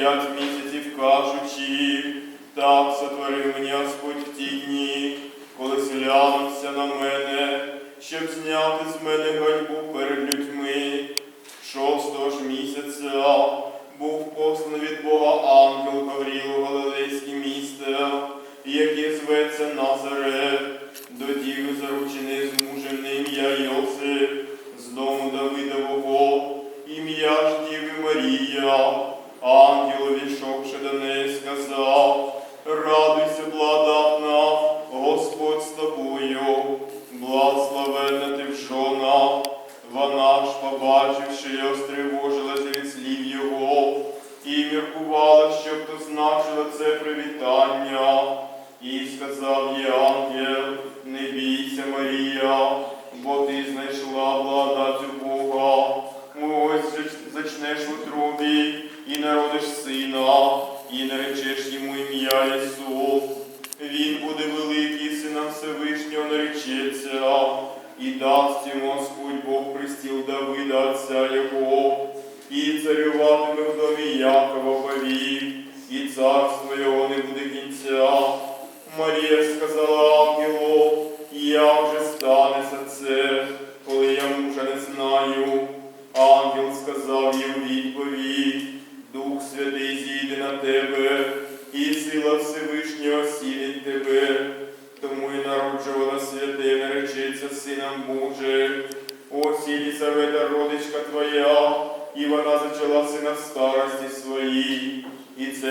п'ять місяців кажучи, так сотворив мені Господь в ті дні, коли зглянувся на мене, щоб зняти з мене ганьбу перед людьми. Шостого ж місяця був посланий від Бога ангел Гаврілу Галилейське місто, яке зветься Назарет, до діви заручений з мужем на ім'я Йосип,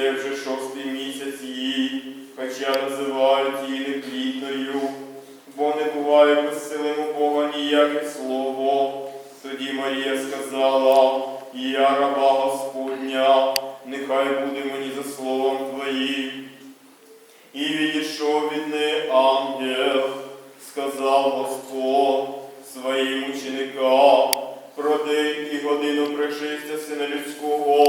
це вже шостий місяць їй, хоча називають її неплідною, бо не буває безсилим у Бога ніяке слово. Тоді Марія сказала, я раба Господня, нехай буде мені за словом твоїм. І відійшов від неї ангел, сказав Господь своїм ученикам, про день і годину пришестя Сина Людського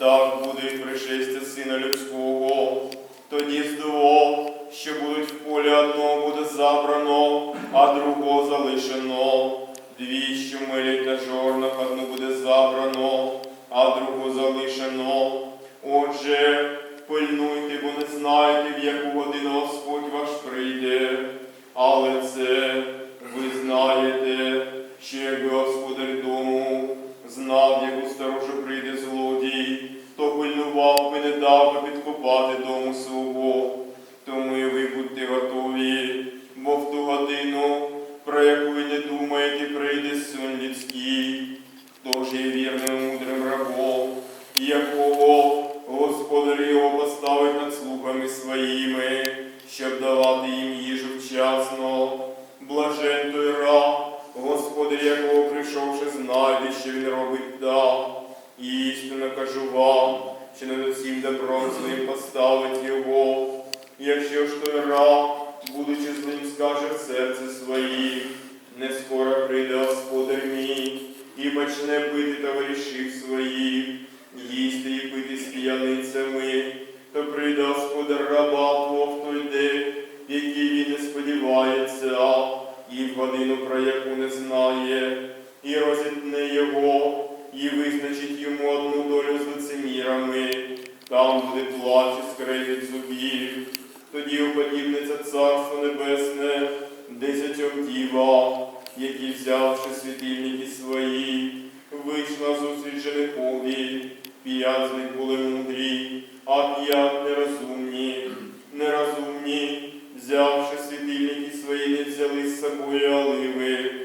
так буде і пришестя Сина Людського. Тоді здивов, що будуть в полі одного буде забрано, а другого залишено. Дві, що милять на жорнах, одну буде забрано, а другу залишено. Отже, пильнуйте, бо не знаєте, в яку годину Господь ваш прийде. Але це ви знаєте, що якби господар якого прийшовши, знайде, що він робить дав. Істинно кажу вам, що над усім добром своїм поставить його. Якщо ж той раб, будучи злим, скаже в серце своїм, не скоро прийде господар мій, і почне бити товаришів своїх, їсти і пити з п'яницями, то прийде господар раба твого в той день, який він не сподівається, і в годину, про яку не знає, і розітне його, і визначить йому одну долю з лицемірами, там буде плач і скрегіт зубів. Тоді уподібниться царство небесне десятьом діва, які, взявши світильники свої, вийшла зустріч женихові. П'ять з них були мудрі, а п'ять нерозумні. Нерозумні, взявши свої, не взяли з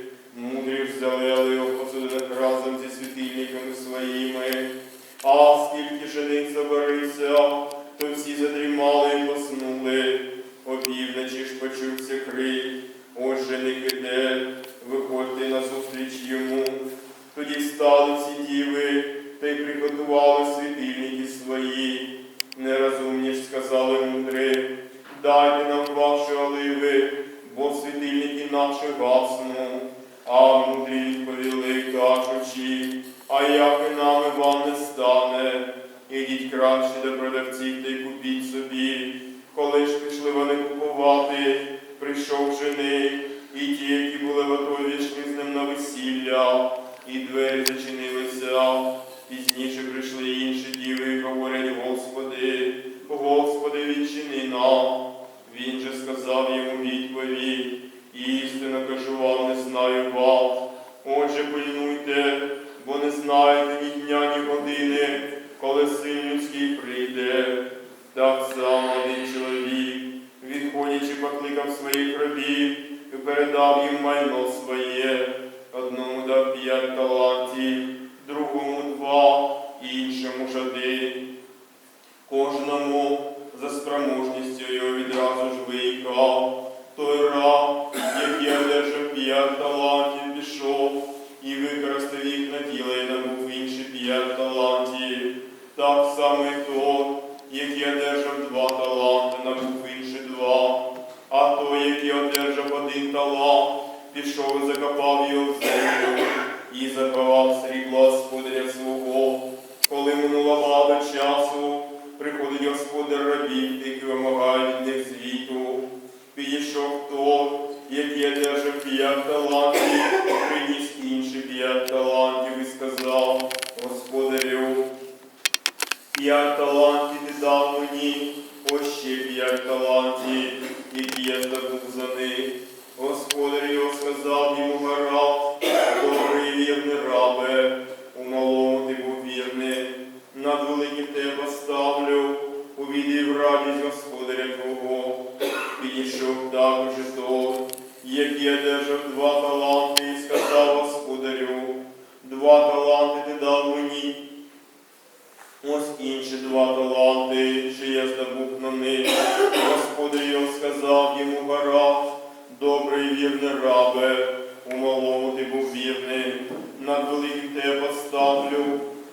вірний рабе, у малому ти був вірний, над великим тебе поставлю,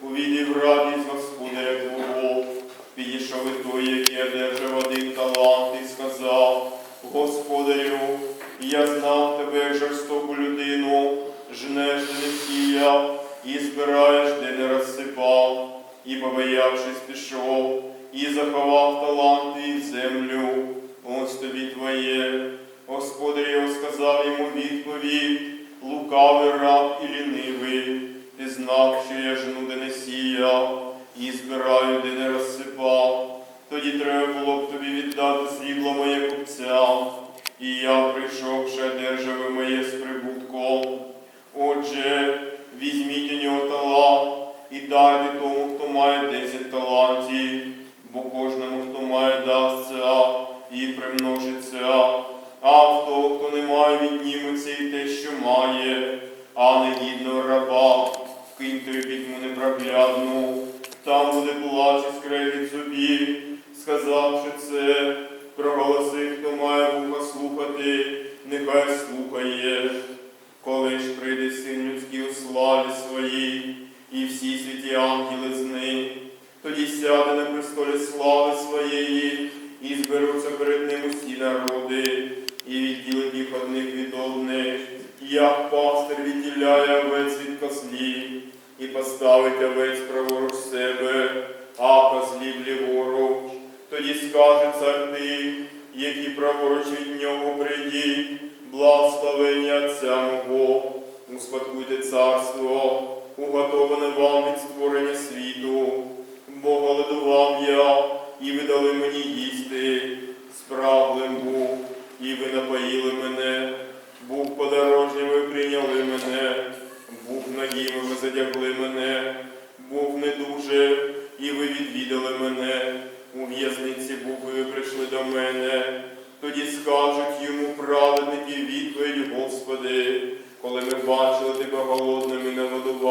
увійди в радість Господаря Твого. Підійшов і той, який одержав один талант, і сказав, Господарю, я знав тебе як жорстоку людину, жнеш, де не сіяв, і збираєш, де не розсипав і, побоявшись, пішов, і заховав таланти в землю. Ось тобі твоє. Відповідь, лукавий раб і лінивий. Ти знав, що я жену де не сіяв, і збираю, де не розсипав. Тоді треба було б тобі віддати срібло моє купцям, і я, прийшовши, одержав і моє з прибутком. Отже, візьміть у нього талант і дайте тому, хто має десять талантів, бо кожному, хто має, дасться і примножиться. А того, хто не має, відніметься і те, що має, а негідного раба, вкиньте в пітьму непроглядну, там буде плач і скрегіт зубів, сказавши це, проголосив, хто має вуха слухати, нехай слухає. Коли ж прийде син людський у славі своїй, і всі святі ангели з ним, тоді сяде на престолі слави своєї, і зберуться перед ним усі народи,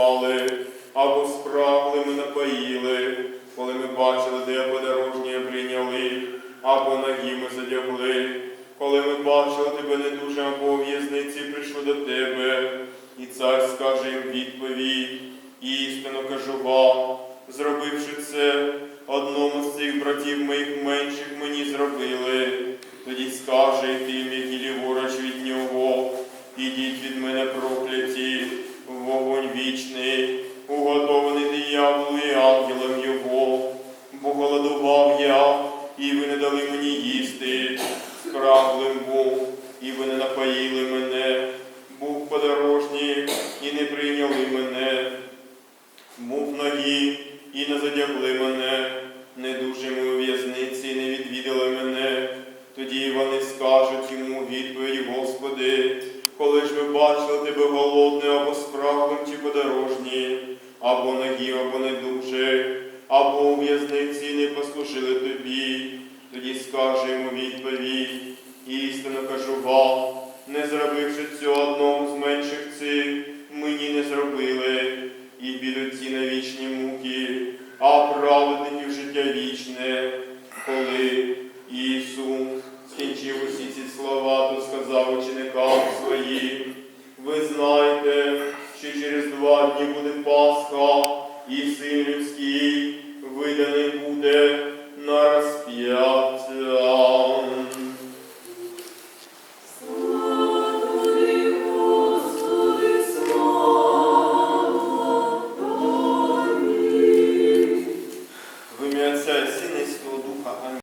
і нагодували, або спраглим і напоїли, коли ми бачили тебе подорожнє прийняли, або нагими задягли, коли ми бачили тебе не дуже, або в'язниці прийшли до тебе, і цар скаже їм відповідь, істинно кажу вам, зробивши це, одному з цих братів моїх менших мені зробили. Тоді скаже й тим, які ліворуч від нього, ідіть від мене прокляті, в